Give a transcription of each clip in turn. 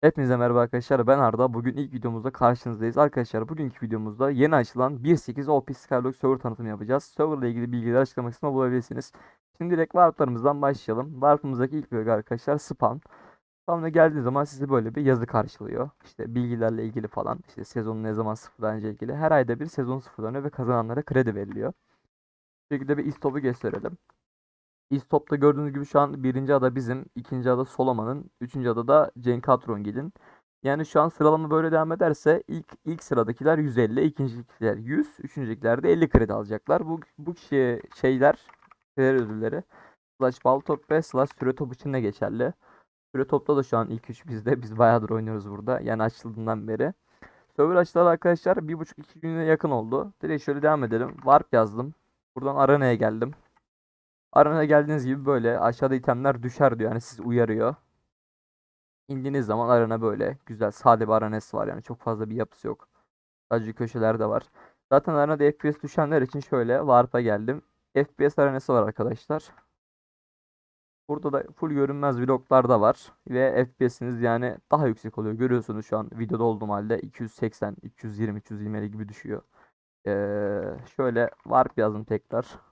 Hepinize merhaba arkadaşlar. Ben Arda. Bugün ilk videomuzda karşınızdayız. Arkadaşlar bugünkü videomuzda yeni açılan 1.8 OP Skyblock server tanıtımı yapacağız. Server ile ilgili bilgiler açıklama kısmında bulabilirsiniz. Şimdi direkt warplarımızdan başlayalım. Warp'ımızdaki ilk bölge arkadaşlar spawn. Spawn'a geldiğiniz zaman sizi böyle bir yazı karşılıyor. İşte bilgilerle ilgili falan. İşte sezonun ne zaman sıfırlanacağı ilgili. Her ayda bir sezon sıfırlanıyor ve kazananlara kredi veriliyor. Bu şekilde bir istop'u gösterelim. İstop'ta gördüğünüz gibi şu an birinci ada bizim, ikinci ada Solomon'un, üçüncü ada da Cenk Atrongil'in. Yani şu an sıralama böyle devam ederse ilk ilk sıradakiler 150, ikincikiler 100, üçüncükiler de 50 kredi alacaklar. Bu bu kişiye şeyler, kredi ödülleri Slash bal top ve slash süre top için de geçerli. Süre topta da şu an ilk üç bizde. Biz bayağıdır oynuyoruz burada. Yani açıldığından beri. Server açılalı arkadaşlar 1,5-2 güne yakın oldu. Direkt şöyle devam edelim. Warp yazdım. Buradan arenaya geldim. Arenaya geldiğiniz gibi böyle aşağıda itemler düşer diyor. Yani sizi uyarıyor. İndiğiniz zaman arena böyle güzel sade bir arenası var yani çok fazla bir yapısı yok. Sadece köşelerde var. Zaten arenada FPS düşenler için şöyle Warp'a geldim. FPS arenası var arkadaşlar. Burada da full görünmez vloglar da var ve FPS'iniz yani daha yüksek oluyor. Görüyorsunuz şu an videoda olduğum halde 280, 320, 320 gibi düşüyor. Ee, şöyle Warp yazdım tekrar.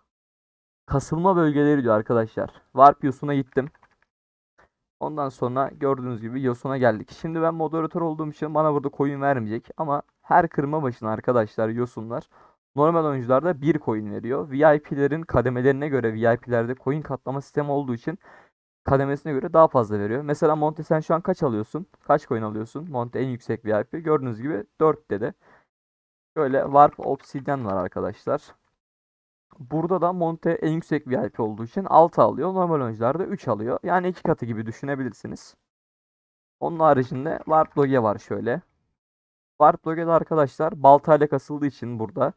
Kasılma bölgeleri diyor arkadaşlar. Warp Yosun'a gittim. Ondan sonra gördüğünüz gibi Yosun'a geldik. Şimdi ben moderatör olduğum için bana burada coin vermeyecek. Ama her kırma başına arkadaşlar Yosunlar normal oyuncularda 1 coin veriyor. VIP'lerin kademelerine göre VIP'lerde coin katlama sistemi olduğu için kademesine göre daha fazla veriyor. Mesela Monte sen şu an kaç alıyorsun? Kaç coin alıyorsun? Monte en yüksek VIP. Gördüğünüz gibi 4 dedi. Şöyle Warp Obsidian var arkadaşlar. Burada da Monte en yüksek VIP olduğu için 6 alıyor. Normal oyuncularda 3 alıyor. Yani iki katı gibi düşünebilirsiniz. Onun haricinde Warp Doge var şöyle. Warp Doge'de arkadaşlar baltayla kasıldığı için burada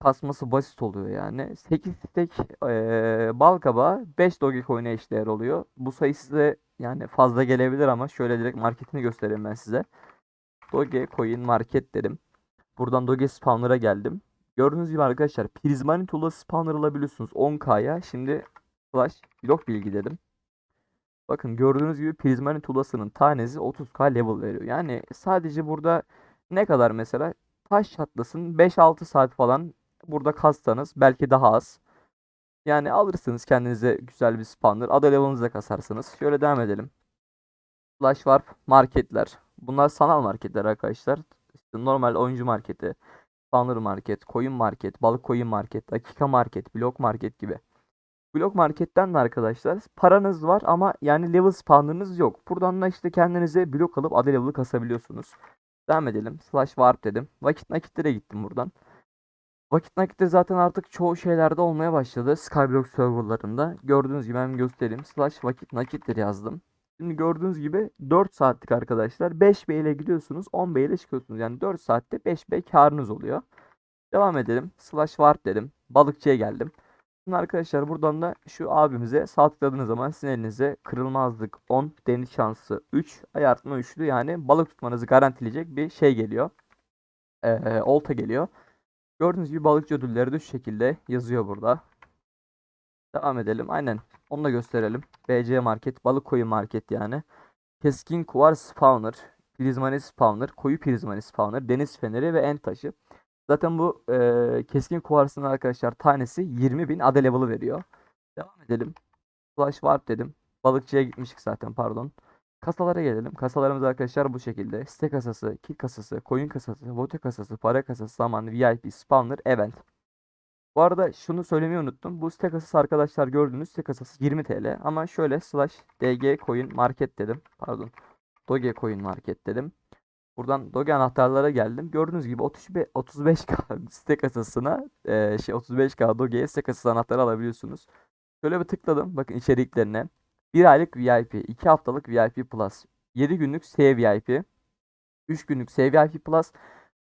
kasması basit oluyor yani. 8 tek ee, bal kabağı 5 Doge coin'e eşdeğer oluyor. Bu sayı size yani fazla gelebilir ama şöyle direkt marketini göstereyim ben size. Doge coin market dedim. Buradan Doge spawner'a geldim. Gördüğünüz gibi arkadaşlar Prismani Tool'a spawner alabiliyorsunuz 10k'ya. Şimdi flash blok bilgi dedim. Bakın gördüğünüz gibi Prismani Tool'asının tanesi 30k level veriyor. Yani sadece burada ne kadar mesela taş çatlasın 5-6 saat falan burada kassanız belki daha az. Yani alırsınız kendinize güzel bir spawner. Ada level'ınıza kasarsınız. Şöyle devam edelim. Flash Warp marketler. Bunlar sanal marketler arkadaşlar. İşte normal oyuncu marketi. Spawner market, coin market, balık coin market, dakika market, blok market gibi. Blok marketten de arkadaşlar paranız var ama yani level spawnlarınız yok. Buradan da işte kendinize blok alıp ada level'ı kasabiliyorsunuz. Devam edelim. Slash warp dedim. Vakit nakitlere gittim buradan. Vakit nakitleri zaten artık çoğu şeylerde olmaya başladı. Skyblock serverlarında. Gördüğünüz gibi ben göstereyim. Slash vakit nakitleri yazdım. Şimdi gördüğünüz gibi 4 saatlik arkadaşlar 5B ile gidiyorsunuz 10B ile çıkıyorsunuz. Yani 4 saatte 5B karınız oluyor. Devam edelim. Slash warp dedim. Balıkçıya geldim. Şimdi arkadaşlar buradan da şu abimize sağ tıkladığınız zaman sizin elinize kırılmazlık 10, deniz şansı 3, ayartma 3'lü yani balık tutmanızı garantileyecek bir şey geliyor. Ee, olta geliyor. Gördüğünüz gibi balıkçı ödülleri de şu şekilde yazıyor burada. Devam edelim. Aynen. Onu da gösterelim. BC Market, balık koyu market yani. Keskin kuvar spawner, prizmani spawner, koyu prizmani spawner, deniz feneri ve en taşı. Zaten bu e, keskin kuvarsın arkadaşlar tanesi 20.000 AD level'ı veriyor. Devam edelim. Flash warp dedim. Balıkçıya gitmiştik zaten pardon. Kasalara gelelim. Kasalarımız arkadaşlar bu şekilde. Site kasası, kit kasası, coin kasası, vote kasası, para kasası, zaman, VIP, spawner, event. Bu arada şunu söylemeyi unuttum. Bu site kasası arkadaşlar gördüğünüz site kasası 20 TL. Ama şöyle slash dg coin market dedim. Pardon. Doge coin market dedim. Buradan Doge anahtarlara geldim. Gördüğünüz gibi 35 35k site kasasına e, şey 35k Doge'ye site kasası anahtarı alabiliyorsunuz. Şöyle bir tıkladım. Bakın içeriklerine. 1 aylık VIP, 2 haftalık VIP Plus, 7 günlük S VIP, 3 günlük S VIP Plus,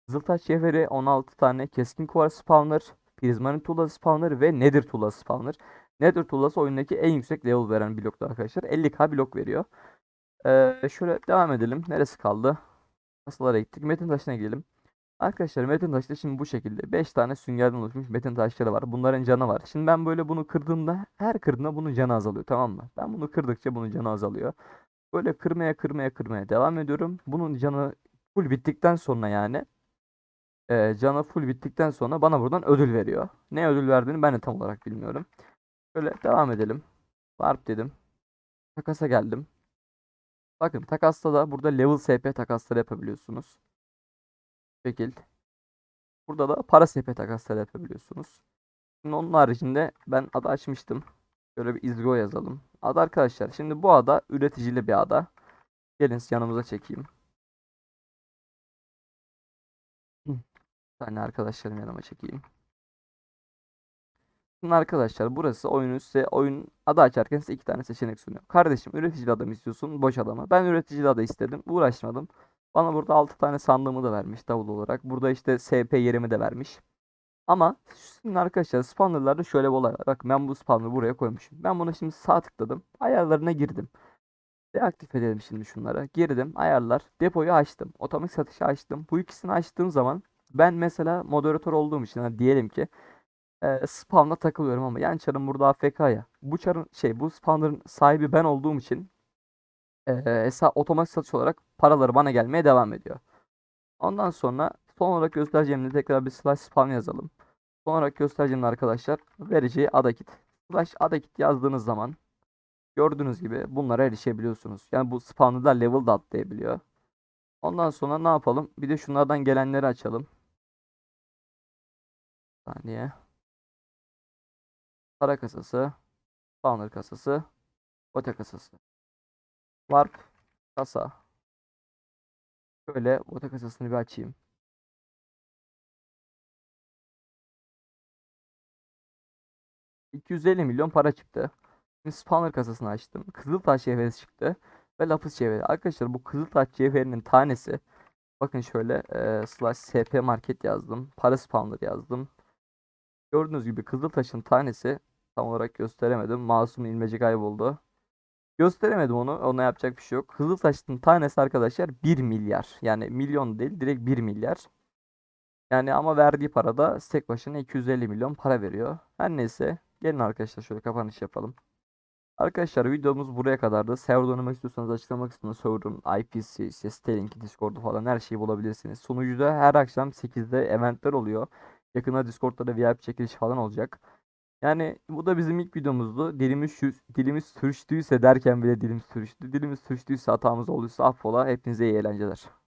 Zıltaç Cevheri 16 tane keskin kuvar spawner, Prizmanin Tuğla spawner ve Nether Tuğla spawner. Nether Tuğlası oyundaki en yüksek level veren bloktu arkadaşlar. 50k blok veriyor. Ee, şöyle devam edelim. Neresi kaldı? Kasalara gittik. Metin taşına gidelim. Arkadaşlar metin taşta şimdi bu şekilde 5 tane süngerden oluşmuş metin taşları var. Bunların canı var. Şimdi ben böyle bunu kırdığımda her kırdığımda bunun canı azalıyor tamam mı? Ben bunu kırdıkça bunun canı azalıyor. Böyle kırmaya kırmaya kırmaya devam ediyorum. Bunun canı full bittikten sonra yani e, canı full bittikten sonra bana buradan ödül veriyor. Ne ödül verdiğini ben de tam olarak bilmiyorum. Böyle devam edelim. Warp dedim. Takasa geldim. Bakın takasta da burada level SP takasları yapabiliyorsunuz. Bu şekil. Burada da para SP takasları yapabiliyorsunuz. Şimdi onun haricinde ben ada açmıştım. Şöyle bir izgo yazalım. Ada arkadaşlar. Şimdi bu ada üreticili bir ada. Gelin yanımıza çekeyim. Tane arkadaşlarım yanıma çekeyim. Şimdi arkadaşlar burası oyunun size oyun adı açarken size iki tane seçenek sunuyor. Kardeşim üreticili adam istiyorsun boş adama. Ben üreticili ada istedim. Uğraşmadım. Bana burada 6 tane sandığımı da vermiş davul olarak. Burada işte SP yerimi de vermiş. Ama şimdi arkadaşlar spawnerlarda şöyle bir olay var. Bak ben bu spawner'ı buraya koymuşum. Ben buna şimdi sağ tıkladım. Ayarlarına girdim. Deaktif edelim şimdi şunlara. Girdim. Ayarlar. Depoyu açtım. Otomatik satışı açtım. Bu ikisini açtığım zaman ben mesela moderatör olduğum için hani diyelim ki e, spawn'a takılıyorum ama yan çarım burada AFK ya. Bu çarın şey bu spawner'ın sahibi ben olduğum için e, hesap otomatik satış olarak paraları bana gelmeye devam ediyor. Ondan sonra son olarak göstereceğimde tekrar bir slash spawn yazalım. Son olarak göstereceğim arkadaşlar vereceği adakit. Slash adakit yazdığınız zaman gördüğünüz gibi bunlara erişebiliyorsunuz. Yani bu spawn'da level da atlayabiliyor. Ondan sonra ne yapalım? Bir de şunlardan gelenleri açalım. Saniye. Para kasası, spawner kasası, ote kasası. Warp kasa. Şöyle ote kasasını bir açayım. ...250 milyon para çıktı. Şimdi spawner kasasını açtım. Kızıltaş cevheri çıktı. Ve lapis cevheri. Arkadaşlar bu Kızıltaş cevherinin tanesi... Bakın şöyle e, slash sp market yazdım. Para spawner yazdım. Gördüğünüz gibi Kızıltaş'ın tanesi... Tam olarak gösteremedim. Masum ilmeci kayboldu. Gösteremedim onu. Ona yapacak bir şey yok. Kızıltaş'ın tanesi arkadaşlar 1 milyar. Yani milyon değil direkt 1 milyar. Yani ama verdiği para da tek başına 250 milyon para veriyor. Her neyse. Gelin arkadaşlar şöyle kapanış yapalım. Arkadaşlar videomuz buraya kadardı. Server oynamak istiyorsanız açıklama kısmında server'ın IP'si, işte site linki, Discord'u falan her şeyi bulabilirsiniz. Sunucuda her akşam 8'de eventler oluyor. Yakında Discord'da da VIP çekiliş falan olacak. Yani bu da bizim ilk videomuzdu. Dilimiz şu, dilimiz sürçtüyse derken bile dilimiz sürçtü. Dilimiz sürçtüyse hatamız olduysa affola. Hepinize iyi eğlenceler.